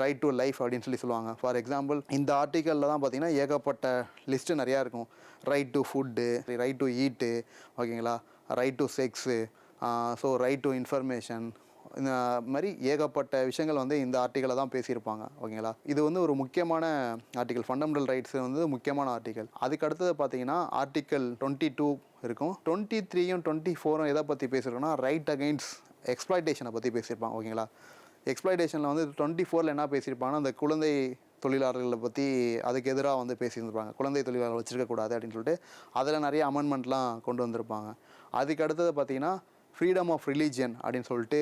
ரைட் டு லைஃப் அப்படின்னு சொல்லி சொல்லுவாங்க. ஃபார் எக்ஸாம்பிள் இந்த ஆர்டிக்கலில் தான் பார்த்தீங்கன்னா ஏகப்பட்ட லிஸ்ட்டு நிறையா இருக்கும். Right to food right to eat ஓகேங்களா right to sex so right to information இந்த மாதிரி ஏகப்பட்ட விஷயங்கள் வந்து இந்த ஆர்டிக்கலை தான் பேசியிருப்பாங்க ஓகேங்களா? இது வந்து ஒரு முக்கியமான ஆர்டிக்கல் ஃபண்டமெண்டல் ரைட்ஸ் வந்து முக்கியமான ஆர்டிக்கல் அதுக்கு அடுத்தது பார்த்தீங்கன்னா ஆர்டிக்கல் டுவெண்ட்டி டூ இருக்கும். டுவெண்ட்டி த்ரீயும் டுவெண்ட்டி ஃபோரும் எதை பற்றி பேசியிருக்கோன்னா ரைட் அகைன்ஸ்ட் எக்ஸ்ப்ளாய்டேஷனை பற்றி பேசியிருப்பாங்க ஓகேங்களா? எக்ஸ்ப்ளாய்டேஷனில் வந்து டுவெண்ட்டி ஃபோரில் என்ன பேசியிருப்பாங்கன்னா அந்த குழந்தை தொழிலாளர்களை பற்றி அதுக்கு எதிராக வந்து பேசியிருந்திருப்பாங்க. குழந்தை தொழிலாளர் வச்சிருக்கக்கூடாது அப்படின்னு சொல்லிட்டு அதில் நிறைய அமெண்ட்மெண்ட்லாம் கொண்டு வந்திருப்பாங்க. அதுக்கு அடுத்தது பார்த்தீங்கன்னா ஃப்ரீடம் ஆஃப் ரிலீஜியன் அப்படின்னு சொல்லிட்டு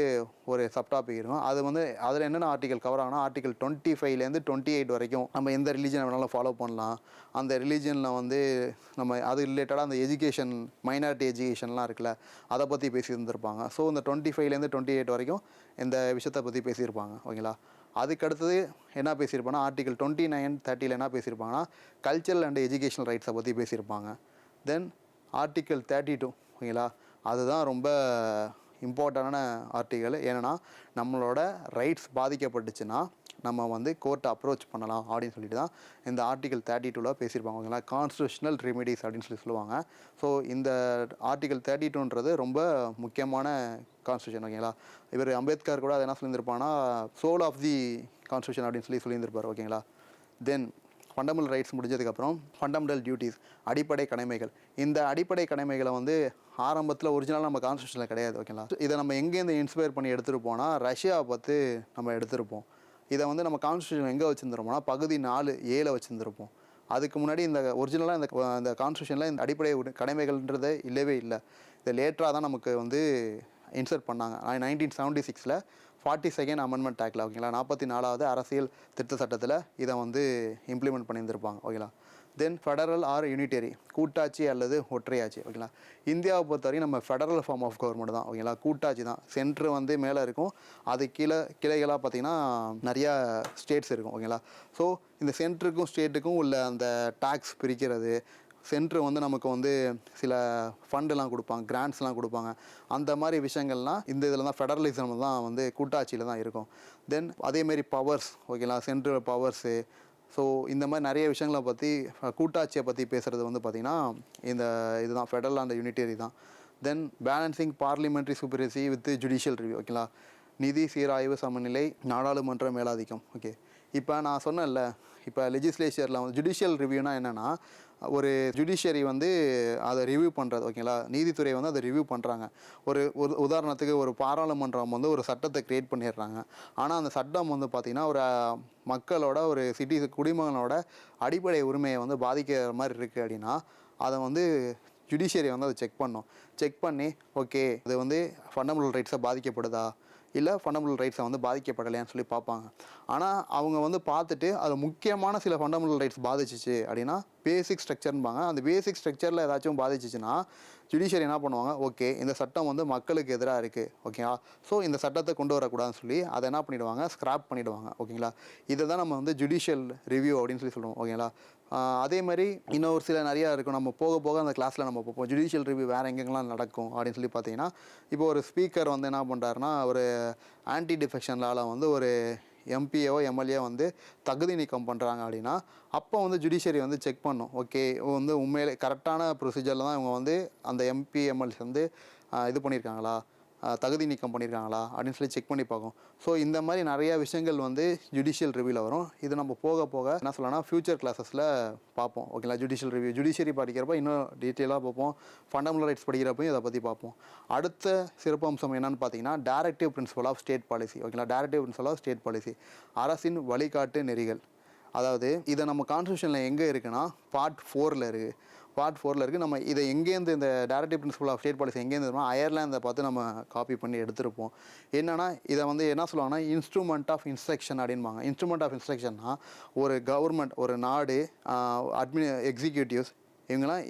ஒரு சப்டாபிக் இருக்கும். அது வந்து அதில் என்னென்ன ஆர்டிகல் கவர் ஆகுனா ஆர்டிகல் டுவெண்ட்டி ஃபைவ்லேருந்து டுவெண்ட்டி எயிட் வரைக்கும் நம்ம எந்த ரிலீஜனை வேணாலும் ஃபாலோ பண்ணலாம். அந்த ரிலீஜனில் வந்து நம்ம அது ரிலேட்டடாக அந்த எஜுகேஷன் மைனாரிட்டி எஜுகேஷன்லாம் இருக்குல்ல அதை பற்றி பேசியிருந்திருப்பாங்க. ஸோ இந்த டுவெண்ட்டி ஃபைவ்லேருந்து டுவெண்ட்டி எயிட் வரைக்கும் இந்த விஷயத்தை பற்றி பேசியிருப்பாங்க ஓகேங்களா அதுக்கு அடுத்தது என்ன பேசியிருப்பாங்கன்னா ஆர்டிகல் டுவெண்ட்டி நைன் தேர்ட்டியில் என்ன பேசியிருப்பாங்கன்னா கல்ச்சரல் அண்ட் எஜுகேஷனல் ரைட்ஸை பற்றி பேசியிருப்பாங்க. தென் ஆர்டிக்கல் தேர்ட்டி டூ ஓகேங்களா அதுதான் ரொம்ப இம்பார்ட்டண்டான ஆர்டிக்கல் ஏன்னா நம்மளோட ரைட்ஸ் பாதிக்கப்பட்டுச்சுன்னா நம்ம வந்து கோர்ட்டை அப்ரோச் பண்ணலாம் அப்படின்னு சொல்லிட்டு தான் இந்த ஆர்டிகல் தேர்ட்டி டூவில் பேசியிருப்பாங்க ஓகேங்களா? கான்ஸ்டியூஷனல் ரெமிடிஸ் அப்படின்னு சொல்லி சொல்லுவாங்க. ஸோ இந்த ஆர்டிகல் தேர்ட்டி டூன்றது ரொம்ப முக்கியமான கான்ஸ்டியூஷன் ஓகேங்களா? இவர் அம்பேத்கர் கூட அதை என்ன சொல்லியிருப்பாங்கன்னா சோல் ஆஃப் தி கான்ஸ்டியூஷன் அப்படின்னு சொல்லி சொல்லியிருந்திருப்பார் ஓகேங்களா? தென் ஃபண்டமெண்டல் ரைட்ஸ் முடிஞ்சதுக்கப்புறம் ஃபண்டமெண்டல் டியூட்டிஸ் அடிப்படை கடமைகள். இந்த அடிப்படை கடமைகளை வந்து ஆரம்பத்தில் ஒரிஜினலாக நம்ம கான்ஸ்டியூஷனில் கிடையாது ஓகேங்களா இதை நம்ம எங்கேருந்து இன்ஸ்பயர் பண்ணி எடுத்துகிட்டு போனால் ரஷ்யாவை பார்த்து நம்ம எடுத்திருப்போம். இதை வந்து நம்ம கான்ஸ்டியூஷன் எங்கே வச்சுருந்துருப்போம்னா பகுதி நாலு ஏழை வச்சுருந்துருப்போம். அதுக்கு முன்னாடி இந்த ஒரிஜினலாக இந்த இந்த கான்ஸ்டியூஷனில் இந்த அடிப்படை உட- கடமைகள்ன்றதே இல்லவே இல்லை. இது லேட்டராக தான் நமக்கு வந்து இன்சர்ட் பண்ணாங்க. நைன்டீன் செவன்ட்டி சிக்ஸில் ஃபார்ட்டி செகண்ட் அமெண்ட்மெண்ட் ஆக்டில் ஓகேங்களா நாற்பத்தி நாலாவது அரசியல் திருத்த சட்டத்தில் இதை வந்து இம்ப்ளிமெண்ட் பண்ணியிருந்திருப்பாங்க ஓகேங்களா தென் ஃபெடரல் ஆர் யூனிட்டரி கூட்டாட்சி அல்லது ஒற்றையாட்சி ஓகேங்களா இந்தியாவை பொறுத்த வரைக்கும் நம்ம ஃபெடரல் ஃபார்ம் ஆஃப் கவர்மெண்ட் தான் ஓகேங்களா கூட்டாட்சி தான். சென்ட்ரு வந்து மேலே இருக்கும். அது கீழே கிளைகளாக பார்த்தீங்கன்னா நிறையா ஸ்டேட்ஸ் இருக்கும் ஓகேங்களா ஸோ இந்த சென்ட்ருக்கும் ஸ்டேட்டுக்கும் உள்ள அந்த டேக்ஸ் பிரிக்கிறது சென்ட்ரு வந்து நமக்கு வந்து சில ஃபண்டெல்லாம் கொடுப்பாங்க கிராண்ட்ஸ்லாம் கொடுப்பாங்க. அந்த மாதிரி விஷயங்கள்லாம் இந்த இதில் தான் ஃபெடரலிசம் தான் வந்து கூட்டாட்சியில் தான் இருக்கும். தென் அதேமாரி பவர்ஸ் ஓகேங்களா சென்ட்ரல் பவர்ஸு ஸோ இந்த மாதிரி நிறைய விஷயங்களை பற்றி கூட்டாட்சியை பற்றி பேசுகிறது வந்து பார்த்திங்கன்னா இந்த இதுதான் ஃபெடரல் அண்ட் யூனிட்டரி தான். Then balancing parliamentary supremacy with judicial review ஓகேங்களா நிதி சீராய்வு சமநிலை நாடாளுமன்ற மேலாதிக்கம் ஓகே இப்போ நான் சொன்னேன்ல இப்போ லெஜிஸ்லேச்சரில் வந்து ஜுடிஷியல் ரிவ்யூனா என்னென்னா ஒரு ஜுடிஷியரி வந்து அதை ரிவ்யூ பண்ணுறது ஓகேங்களா நீதித்துறை வந்து அதை ரிவ்யூ பண்ணுறாங்க ஒரு ஒரு உதாரணத்துக்கு ஒரு பாராளுமன்றம் வந்து ஒரு சட்டத்தை க்ரியேட் பண்ணிடுறாங்க. ஆனால் அந்த சட்டம் வந்து பார்த்திங்கன்னா ஒரு மக்களோட ஒரு சிட்டி குடிமகனோட அடிப்படை உரிமையை வந்து பாதிக்கிற மாதிரி இருக்குது அப்படின்னா அதை வந்து ஜுடிஷியரி வந்து அதை செக் பண்ணும். செக் பண்ணி ஓகே இது வந்து ஃபண்டமெண்டல் ரைட்ஸை பாதிக்கப்படுதா? இல்லை ஃபண்டமெண்டல் ரைட்ஸை வந்து பாதிக்கப்படலையான்னு சொல்லி பார்ப்பாங்க. ஆனால் அவங்க வந்து பார்த்துட்டு அது முக்கியமான சில ஃபண்டமெண்டல் ரைட்ஸ் பாதிச்சிச்சு அப்படின்னா பேசிக் ஸ்ட்ரக்சர்ன்பாங்க அந்த பேசிக் ஸ்ட்ரக்சரில் ஏதாச்சும் பாதிச்சிச்சுன்னா ஜுடிஷியரி என்ன பண்ணுவாங்க? ஓகே இந்த சட்டம் வந்து மக்களுக்கு எதிராக இருக்குது ஓகேவா ஸோ இந்த சட்டத்தை கொண்டு வரக்கூடாதுன்னு சொல்லி அதை என்ன பண்ணிடுவாங்க? ஸ்க்ராப் பண்ணிடுவாங்க ஓகேங்களா இதை தான் நம்ம வந்து ஜுடிஷியல் ரிவ்யூ அப்படின்னு சொல்லி சொல்லுவோம் ஓகேங்களா அதே மாதிரி இன்னொரு சில நிறையா இருக்கும். நம்ம போக போக அந்த கிளாஸில் நம்ம பார்ப்போம். ஜுடிஷியல் ரிவ்யூ வேறு எங்கெங்கெல்லாம் நடக்கும் அப்படின்னு சொல்லி பார்த்தீங்கன்னா இப்போ ஒரு ஸ்பீக்கர் வந்து என்ன பண்ணுறாருன்னா ஒரு ஆன்டி டிஃபெக்ஷன் லாவில் வந்து ஒரு எம்பிஏவோ எம்எல்ஏ வந்து தகுதி நீக்கம் பண்ணுறாங்க அப்படின்னா அப்போ வந்து ஜுடிஷியரி வந்து செக் பண்ணும். ஓகே வந்து உண்மையிலே கரெக்டான ப்ரொசீஜரில் தான் இவங்க வந்து அந்த எம்பி எம்எல்ஏ வந்து இது பண்ணியிருக்காங்களா? தகுதி நீக்கம் பண்ணியிருக்காங்களா அப்படின்னு சொல்லி செக் பண்ணி பார்க்கும் ஸோ இந்த மாதிரி நிறைய விஷயங்கள் வந்து ஜுடிஷியல் ரிவ்யூவில் வரும். இது நம்ம போக போக என்ன சொல்லலாம்னா ஃபியூச்சர் கிளாஸஸில் பார்ப்போம். ஓகேங்களா ஜுடிஷியல் ரிவ்யூ ஜுடிஷியரி படிக்கிறப்ப இன்னும் டீட்டெயிலாக பார்ப்போம். ஃபண்டமெண்டல் ரைட்ஸ் படிக்கிறப்பையும் இதை பற்றி பார்ப்போம். அடுத்த சிறப்பம்சம் என்னென்னு பார்த்தீங்கன்னா directive principle of state policy ஓகேங்களா directive principle of state policy அரசின் வழிகாட்டு நெறிகள். அதாவது இதை நம்ம கான்ஸ்டியூஷனில் எங்கே இருக்குன்னா பார்ட் ஃபோரில் இருக்குது பார்ட் ஃபோரில் இருக்குது நம்ம இதை எங்கேருந்து இந்த directive principle of state policy எங்கேருந்து இருக்கோம் அயர்லாந்தை பார்த்து நம்ம காப்பி பண்ணி எடுத்திருப்போம். என்னென்னா இதை வந்து என்ன சொல்லுவாங்கன்னா இன்ஸ்ட்ருமெண்ட் ஆஃப் இன்ஸ்ட்ரக்ஷன் அப்படின்பாங்க. இன்ஸ்ட்ருமெண்ட் ஆஃப் இன்ஸ்ட்ரக்ஷன்னா ஒரு கவர்மெண்ட் ஒரு நாடு அட்மினி எக்ஸிக்யூட்டிவ்ஸ் இவங்களாம்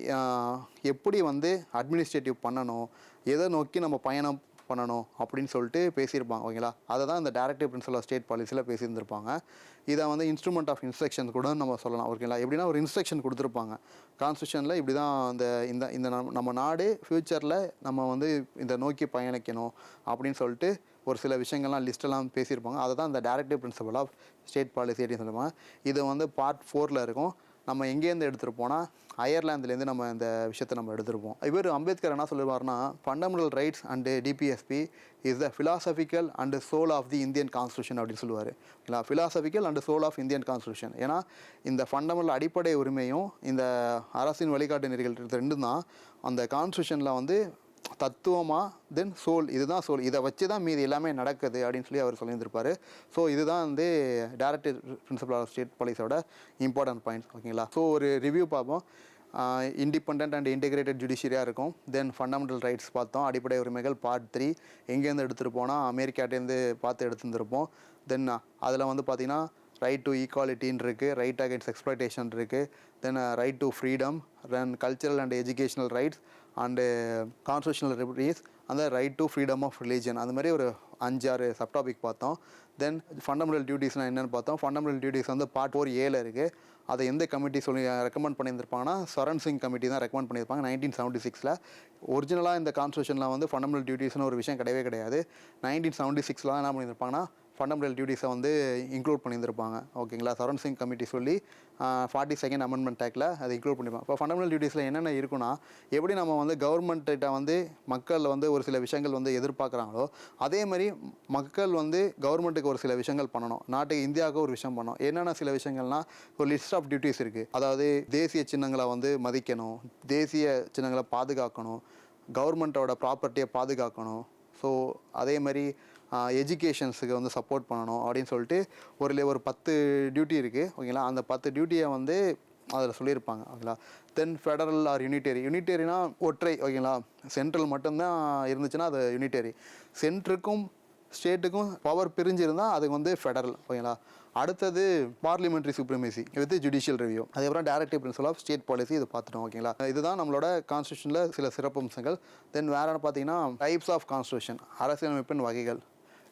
எப்படி வந்து அட்மினிஸ்ட்ரேட்டிவ் பண்ணணும் எதை நோக்கி நம்ம பயணம் பண்ணணும் அப்படின்னு சொல்லிட்டு பேசியிருப்பாங்க ஓகேங்களா? அதை தான் இந்த டேரக்டிவ் பிரின்சிபல் ஆஃப் ஸ்டேட் பாலிசியில் பேசியிருந்திருப்பாங்க. இதை வந்து இன்ஸ்ட்ருமெண்ட் ஆஃப் இன்ஸ்ட்ரக்ஷன் கூட நம்ம சொல்லலாம் ஓகேங்களா எப்படின்னா ஒரு இன்ஸ்ட்ரக்ஷன் கொடுத்துருப்பாங்க. கான்ஸ்டியூஷனில் இப்படி தான் இந்த இந்த இந்த நம்ம- நம்ம நாடு ஃப்யூச்சரில் நம்ம வந்து இந்த நோக்கி பயணிக்கணும் அப்படின்னு சொல்லிட்டு ஒரு சில விஷயங்கள்லாம் லிஸ்ட்டெல்லாம் பேசியிருப்பாங்க. அதை தான் இந்த directive principle of state policy அப்படின்னு சொல்லுவாங்க. இது வந்து பார்ட் ஃபோரில் இருக்கும். நம்ம எங்கேருந்து எடுத்துகிட்டு போனால் அயர்லாந்துலேருந்து நம்ம இந்த விஷயத்தை நம்ம எடுத்துருப்போம் இவர் அம்பேத்கர் என்ன சொல்லுவார்னா fundamental rights and DPSP is the philosophical and soul of the Indian constitution அப்படின்னு சொல்லுவார். இல்லை philosophical and soul of Indian constitution ஏன்னா இந்த ஃபண்டமெண்டல் அடிப்படை உரிமையும் இந்த அரசின் வழிகாட்டு நெறிகள் ரெண்டும் தான் அந்த கான்ஸ்டியூஷனில் வந்து தத்துவமாக தென் சோல் இதுதான் சோல் இதை வச்சு தான் மீதி எல்லாமே நடக்குது அப்படின்னு சொல்லி அவர் சொல்லியிருந்திருப்பார். ஸோ இதுதான் வந்து டேரக்டர் பிரின்சிபல் ஆஃப் ஸ்டேட் பாலிசியோட இம்பார்ட்டன்ட் பாயிண்ட்ஸ் ஓகேங்களா ஸோ ஒரு ரிவ்யூ பார்ப்போம். இண்டிபெண்ட் அண்ட் இன்டிகிரேட்டட் ஜுடிஷியரியாக இருக்கும். தென் ஃபண்டமெண்டல் ரைட்ஸ் பார்த்தோம். அடிப்படை உரிமைகள் பார்ட் த்ரீ எங்கேருந்து எடுத்துகிட்டு போனால் அமெரிக்காட்டேருந்து பார்த்து எடுத்துருந்துருப்போம். தென் அதில் வந்து பார்த்தீங்கன்னா ரைட் டு ஈக்குவாலிட்டின்னு இருக்குது ரைட் அகேன்ஸ்ட் எக்ஸ்ப்ளோட்டேஷன் இருக்குது then right to freedom then cultural and educational rights and constitutional liberties அந்த right to freedom of religion அந்த மாதிரி ஒரு அஞ்சாறு சப்டாபிக் பார்த்தோம் தென் ஃபண்டமெண்டல் டியூட்டிஸ்னால் என்னென்னு பார்த்தோம் ஃபண்டமெண்டல் டியூட்டிஸ் வந்து பார்ட் ஃபோர் ஏல இருக்குது அதை எந்த கமிட்டி சொல்லி ரெக்கமெண்ட் பண்ணியிருந்திருப்பாங்கன்னா சரண் சிங் கமிட்டி தான் ரெக்கமெண்ட் பண்ணியிருப்பாங்க நைன்டீன் செவன்ட்டி சிக்ஸில் ஒரிஜினலாக இந்த கான்ஸ்டியூஷனில் வந்து ஃபண்டமெண்டல் டியூட்டிஸ்னு ஒரு விஷயம் கிடையவே கிடையாது. நைன்டீன் செவன்ட்டி சிக்ஸில் என்ன பண்ணியிருப்பாங்கன்னா ஃபண்டமெண்டல் டியூட்டிஸை வந்து இன்க்ளூட் பண்ணியிருந்திருப்பாங்க. ஓகேங்களா சரண் சிங் கமிட்டி சொல்லி ஃபார்ட்டி செகண்ட் அமெண்ட்மெண்ட் ஆக்டில் அதை இன்க்ளூட் பண்ணியிருப்பாங்க. இப்போ ஃபண்டமெண்டல் டியூட்டிஸில் என்னென்ன இருக்குன்னா எப்படி நம்ம வந்து கவர்மெண்ட்டிட்ட வந்து மக்கள் வந்து ஒரு சில விஷயங்கள் வந்து எதிர்பார்க்குறாங்களோ அதே மாதிரி மக்கள் வந்து கவர்மெண்ட்டுக்கு ஒரு சில விஷயங்கள் பண்ணணும். நாட்டுக்கு இந்தியாவுக்கு ஒரு விஷயம் பண்ணணும். என்னென்ன சில விஷயங்கள்னா ஒரு லிஸ்ட் ஆஃப் டியூட்டிஸ் இருக்குது அதாவது தேசிய சின்னங்களை வந்து மதிக்கணும் தேசிய சின்னங்களை பாதுகாக்கணும் கவர்மெண்ட்டோட ப்ராப்பர்ட்டியை பாதுகாக்கணும். ஸோ அதே மாதிரி எஜுகேஷன்ஸுக்கு வந்து சப்போர்ட் பண்ணணும் அப்படின்னு சொல்லிட்டு ஒரு ஒரு பத்து டியூட்டி இருக்குது ஓகேங்களா அந்த பத்து டியூட்டியை வந்து அதில் சொல்லியிருப்பாங்க ஓகேங்களா தென் ஃபெடரல் ஆர் யூனிட்டரி யூனிட்டரினா ஒற்றை ஓகேங்களா சென்ட்ரல் மட்டும்தான் இருந்துச்சுன்னா அது யூனிட்டரி சென்ட்ருக்கும் ஸ்டேட்டுக்கும் பவர் பிரிஞ்சிருந்தால் அதுக்கு வந்து ஃபெடரல் ஓகேங்களா அடுத்தது parliamentary supremacy with judicial review அதுக்கப்புறம் directive principle of state policy இது பார்த்துட்டோம் ஓகேங்களா இதுதான் நம்மளோட கான்ஸ்டியூஷனில் சில சிறப்பம்சங்கள். தென் வேறு என்ன பார்த்தீங்கன்னா டைப்ஸ் ஆஃப் கான்ஸ்டியூஷன் அரசியலமைப்பின் வகைகள்.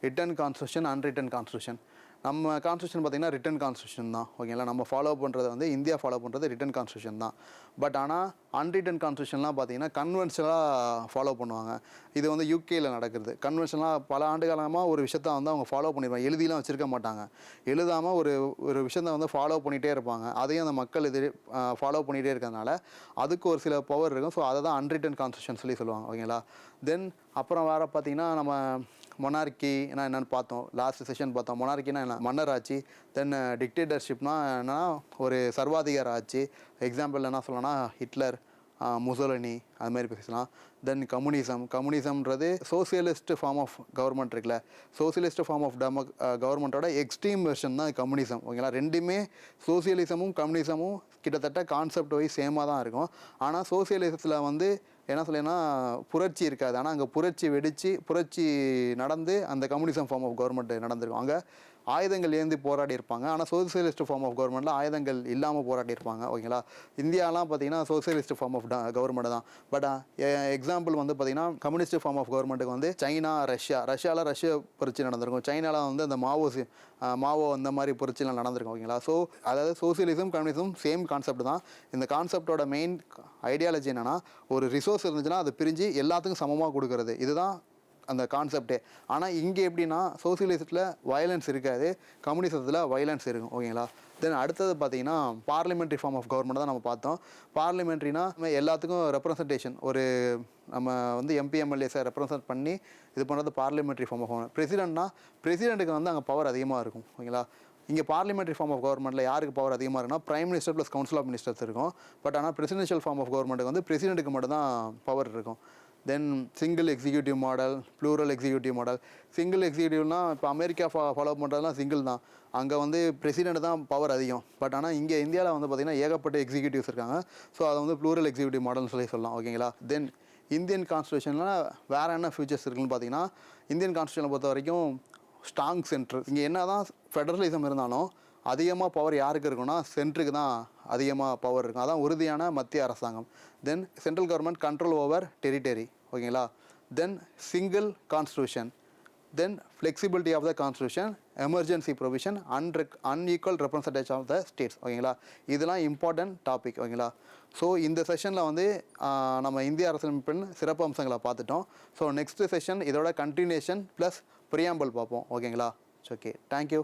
ரிட்டன் கான்ஸ்டியூஷன் அன்ரிட்டன் கான்ஸ்டியூஷன் நம்ம கான்ஸ்டியூஷன் பார்த்தீங்கன்னா ரிட்டன் கான்ஸ்டியூஷன் தான் ஓகேங்களா நம்ம ஃபாலோ பண்ணுறது வந்து இந்தியா ஃபாலோ பண்ணுறது ரிட்டன் கான்ஸ்டியூஷன் தான். பட் ஆனால் அன்ரிட்டன் கான்ஸ்டியூஷன்லாம் பார்த்தீங்கன்னா கன்வென்ஷனலாக ஃபாலோ பண்ணுவாங்க. இது வந்து யூகேயில் நடக்கிறது. கன்வென்ஷனலாக பல ஆண்டு காலமாக ஒரு விஷயத்த வந்து அவங்க ஃபாலோ பண்ணிடுவாங்க எழுதிலாம் வச்சுருக்க மாட்டாங்க. எழுதாமல் ஒரு ஒரு விஷயத்தை வந்து ஃபாலோ பண்ணிகிட்டே இருப்பாங்க. அதையும் அந்த மக்கள் இது ஃபாலோ பண்ணிகிட்டே இருக்கிறதுனால அதுக்கு ஒரு சில பவர் இருக்கும். ஸோ அதை தான் அன்ரிட்டன் கான்ஸ்டியூஷன் சொல்லி சொல்லுவாங்க ஓகேங்களா தென் அப்புறம் வேறு பார்த்தீங்கன்னா நம்ம மொனார்கி என்னன்னு பார்த்தோம். லாஸ்ட் செஷன் பார்த்தோம். மொனார்கினா என்ன? மன்னர் ஆட்சி. தென் டிக்டேட்டர்ஷிப்னா uh, என்னன்னா ஒரு சர்வாதிகார ஆட்சி. எக்ஸாம்பிள் என்ன சொல்லணும்னா ஹிட்லர் முசோலனி uh, அது மாதிரி பேசலாம். தென் கம்யூனிசம் கம்யூனிசம்ன்றது சோசியலிஸ்ட் ஃபார்ம் ஆஃப் கவர்மெண்ட் இருக்குல்ல. சோசியலிஸ்ட் ஃபார்ம் ஆஃப் டெமோ கவர்மெண்ட்டோட எக்ஸ்ட்ரீம் வெர்ஷன் தான் கம்யூனிசம் ஓகேங்களா? ரெண்டுமே சோசியலிசமும் கம்யூனிசமும் கிட்டத்தட்ட கான்செப்ட் வைஸ் சேமாக தான் இருக்கும். ஆனால் சோசியலிசத்தில் வந்து என்ன சொல்லினா புரட்சி இருக்காது. ஆனால் அங்கே புரட்சி வெடித்து புரட்சி நடந்து அந்த கம்யூனிசம் ஃபார்ம் ஆஃப் கவர்மெண்ட் நடந்திருக்கும். அங்கே ஆயுதங்கள் ஏந்தி போராடி இருப்பாங்க ஆனால் சோசியலிஸ்ட் ஃபார்ம் ஆஃப் கவர்மெண்ட்டில் ஆயுதங்கள் இல்லாமல் போராடி இருப்பாங்க ஓகேங்களா? இந்தியாலாம் பார்த்தீங்கன்னா சோசியலிஸ்ட் ஃபார்ம் ஆஃப் கவர்மெண்ட் தான். பட் எக்ஸாம்பிள் வந்து பார்த்தீங்கன்னா கம்யூனிஸ்ட் ஃபார்ம் ஆஃப் கவர்மெண்ட்டுக்கு வந்து சைனா ரஷ்யா. ரஷ்யாவில் ரஷ்ய புரட்சி நடந்திருக்கும். சைனாவில் வந்து அந்த மாவோ மாவோ அந்த மாதிரி புரட்சிலாம் நடந்திருக்கும். ஓகேங்களா? ஸோ அதாவது சோசியலிசம் கம்யூனிசம் சேம் கான்செப்ட் தான். இந்த கான்செப்டோட மெயின் ஐடியாலஜி என்னென்னா ஒரு ரிசோர்ஸ் இருந்துச்சுன்னா அதை பிரிஞ்சு எல்லாத்துக்கும் சமமாக கொடுக்குறது. இதுதான் அந்த கான்செப்டே ஆனால் இங்கே எப்படின்னா சோசியலிசத்தில் வயலன்ஸ் இருக்காது. கம்யூனிசத்தில் வயலன்ஸ் இருக்கும் ஓகேங்களா தென் அடுத்தது பார்த்தீங்கன்னா பார்லிமெண்ட்ரி ஃபார்ம் ஆஃப் கவர்மெண்ட் தான் நம்ம பார்த்தோம். பார்லிமெண்ட்ரினா எல்லாத்துக்கும் ரெப்ரசன்டேஷன் ஒரு நம்ம வந்து எம்பி எம்எல்ஏஸை ரெப்ரசன்ட் பண்ணி இது பண்ணுறது பார்லிமெண்ட்ரி ஃபார்ம் ஆஃப் கவர்மெண்ட் பிரசிடென்ட்னா பிரசிடென்ட்டுக்கு வந்து அங்கே பவர் அதிகமாக இருக்கும் ஓகேங்களா இங்கே பார்லிமெண்ட்ரி ஃபார்ம் ஆஃப் கவர்மெண்ட்டில் யாருக்கு பவர் அதிகமாக இருக்குன்னா prime minister plus council of ministers இருக்கும். பட் ஆனால் பிரசிடென்ஷியல் ஃபார்ம் ஆஃப் கவர்மெண்ட்டுக்கு வந்து பிரசிடென்ட்டுக்கு மட்டும் தான் பவர் இருக்கும். Then single executive model plural executive model single எக்ஸிக்யூட்டிவ்னால் இப்போ அமெரிக்கா ஃபா ஃபாலோ பண்ணுறதுலாம் சிங்கிள் தான். அங்கே வந்து பிரசிடென்ட் தான் பவர் அதிகம். பட் ஆனால் இங்கே இந்தியாவில் வந்து பார்த்திங்கன்னா ஏகப்பட்ட எக்ஸிக்யூட்டிவ்ஸ் இருக்காங்க. ஸோ அதை வந்து ப்ளூரல் எக்ஸிக்யூட்டிவ் மாடல்னு சொல்லி சொல்லலாம். ஓகேங்களா தென் இந்தியன் கான்ஸ்டியூஷனில் வேறு என்ன ஃபியூச்சர்ஸ் இருக்குன்னு பார்த்தீங்கன்னா இந்தியன் கான்ஸ்டியூஷனை பொறுத்த வரைக்கும் ஸ்ட்ராங் சென்ட்ரு இங்கே என்ன தான் ஃபெடரலிசம் இருந்தாலும் அதிகமாக பவர் யாருக்கு இருக்குன்னா சென்ட்ருக்கு தான் அதிகமாக பவர் இருக்கும். அதான் உறுதியான மத்திய அரசாங்கம். Then central government control over territory ஓகேங்களா? Then single constitution then flexibility of the constitution emergency provision அன்ரெக் unequal representation of the states ஓகேங்களா? இதெல்லாம் இம்பார்ட்டன்ட் டாபிக் ஓகேங்களா? ஸோ இந்த செஷனில் வந்து நம்ம இந்திய அரசியலமைப்பின் சிறப்பு அம்சங்களை பார்த்துட்டோம். ஸோ நெக்ஸ்ட் செஷன் இதோட கண்டினியூஷன் ப்ளஸ் ப்ரியாம்பிள் பார்ப்போம் ஓகேங்களா? Okay thank you